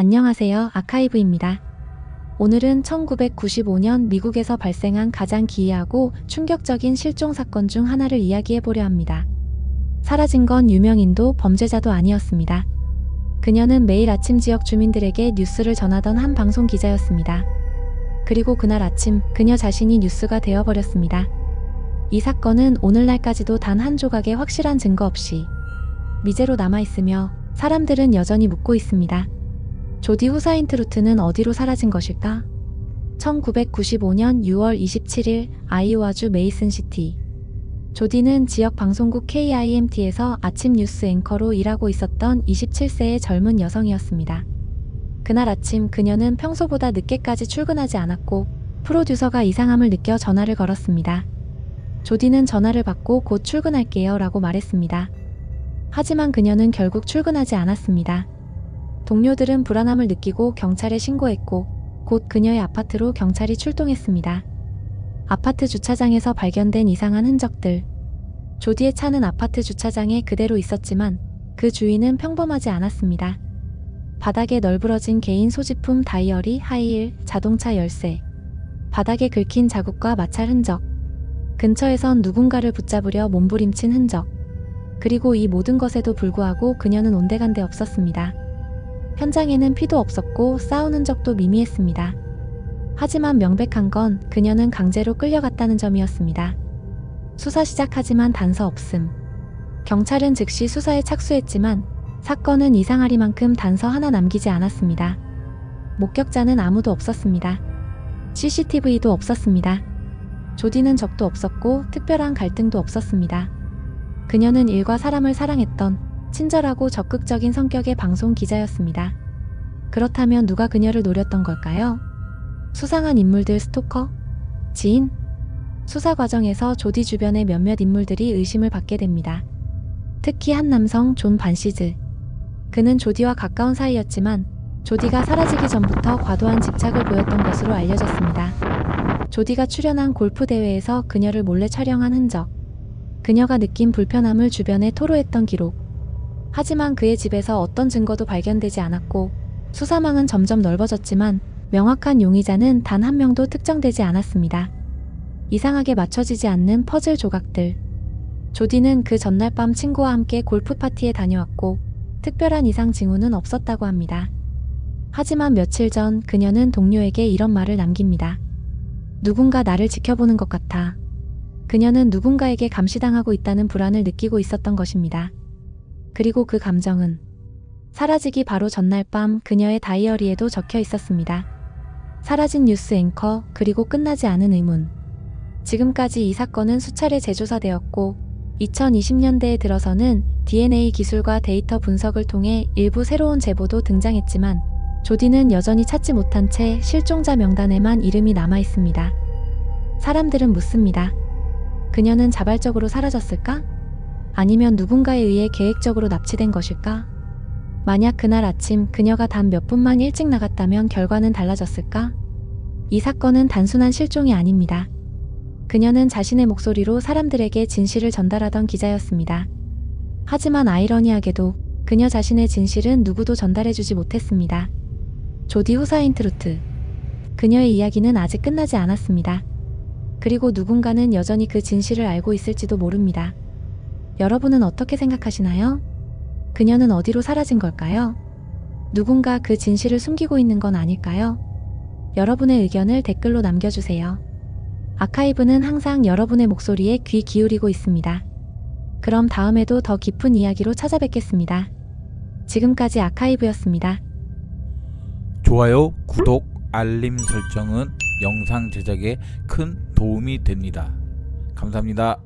안녕하세요. 아카이브입니다. 오늘은 1995년 미국에서 발생한 가장 기이하고 충격적인 실종 사건 중 하나를 이야기해 보려 합니다. 사라진 건 유명인도 범죄자도 아니었습니다. 그녀는 매일 아침 지역 주민들에게 뉴스를 전하던 한 방송 기자였습니다. 그리고 그날 아침 그녀 자신이 뉴스가 되어버렸습니다. 이 사건은 오늘날까지도 단 한 조각의 확실한 증거 없이 미제로 남아있으며 사람들은 여전히 묻고 있습니다. 조디 후사인 트루트는 어디로 사라진 것일까? 1995년 6월 27일 아이오와주 메이슨시티. 조디는 지역 방송국 KIMT에서 아침 뉴스 앵커로 일하고 있었던 27세의 젊은 여성이었습니다. 그날 아침 그녀는 평소보다 늦게까지 출근하지 않았고 프로듀서가 이상함을 느껴 전화를 걸었습니다. 조디는 전화를 받고 곧 출근할게요 라고 말했습니다. 하지만 그녀는 결국 출근하지 않았습니다. 동료들은 불안함을 느끼고 경찰에 신고했고 곧 그녀의 아파트로 경찰이 출동했습니다. 아파트 주차장에서 발견된 이상한 흔적들. 조디의 차는 아파트 주차장에 그대로 있었지만 그 주위는 평범하지 않았습니다. 바닥에 널브러진 개인 소지품 다이어리, 하이힐, 자동차 열쇠. 바닥에 긁힌 자국과 마찰 흔적. 근처에선 누군가를 붙잡으려 몸부림친 흔적. 그리고 이 모든 것에도 불구하고 그녀는 온데간데 없었습니다. 현장에는 피도 없었고 싸우는 적도 미미했습니다. 하지만 명백한 건 그녀는 강제로 끌려갔다는 점이었습니다. 수사 시작하지만 단서 없음. 경찰은 즉시 수사에 착수했지만 사건은 이상하리만큼 단서 하나 남기지 않았습니다. 목격자는 아무도 없었습니다. CCTV도 없었습니다. 조디는 적도 없었고 특별한 갈등도 없었습니다. 그녀는 일과 사람을 사랑했던 친절하고 적극적인 성격의 방송 기자였습니다. 그렇다면 누가 그녀를 노렸던 걸까요? 수상한 인물들 스토커? 지인? 수사 과정에서 조디 주변의 몇몇 인물들이 의심을 받게 됩니다. 특히 한 남성 존 반시즈. 그는 조디와 가까운 사이였지만 조디가 사라지기 전부터 과도한 집착을 보였던 것으로 알려졌습니다. 조디가 출연한 골프 대회에서 그녀를 몰래 촬영한 흔적. 그녀가 느낀 불편함을 주변에 토로했던 기록. 하지만 그의 집에서 어떤 증거도 발견되지 않았고 수사망은 점점 넓어졌지만 명확한 용의자는 단 한 명도 특정되지 않았습니다. 이상하게 맞춰지지 않는 퍼즐 조각들. 조디는 그 전날 밤 친구와 함께 골프 파티에 다녀왔고 특별한 이상 징후는 없었다고 합니다. 하지만 며칠 전 그녀는 동료에게 이런 말을 남깁니다. 누군가 나를 지켜보는 것 같아. 그녀는 누군가에게 감시당하고 있다는 불안을 느끼고 있었던 것입니다. 그리고 그 감정은 사라지기 바로 전날 밤 그녀의 다이어리에도 적혀 있었습니다. 사라진 뉴스 앵커, 그리고 끝나지 않은 의문. 지금까지 이 사건은 수차례 재조사되었고, 2020년대에 들어서는 DNA 기술과 데이터 분석을 통해 일부 새로운 제보도 등장했지만, 조디는 여전히 찾지 못한 채 실종자 명단에만 이름이 남아 있습니다. 사람들은 묻습니다. 그녀는 자발적으로 사라졌을까? 아니면 누군가에 의해 계획적으로 납치된 것일까? 만약 그날 아침 그녀가 단 몇 분만 일찍 나갔다면 결과는 달라졌을까? 이 사건은 단순한 실종이 아닙니다. 그녀는 자신의 목소리로 사람들에게 진실을 전달하던 기자였습니다. 하지만 아이러니하게도 그녀 자신의 진실은 누구도 전달해주지 못했습니다. 조디 후사인 트루트. 그녀의 이야기는 아직 끝나지 않았습니다. 그리고 누군가는 여전히 그 진실을 알고 있을지도 모릅니다. 여러분은 어떻게 생각하시나요? 그녀는 어디로 사라진 걸까요? 누군가 그 진실을 숨기고 있는 건 아닐까요? 여러분의 의견을 댓글로 남겨주세요. 아카이브는 항상 여러분의 목소리에 귀 기울이고 있습니다. 그럼 다음에도 더 깊은 이야기로 찾아뵙겠습니다. 지금까지 아카이브였습니다. 좋아요, 구독, 알림 설정은 영상 제작에 큰 도움이 됩니다. 감사합니다.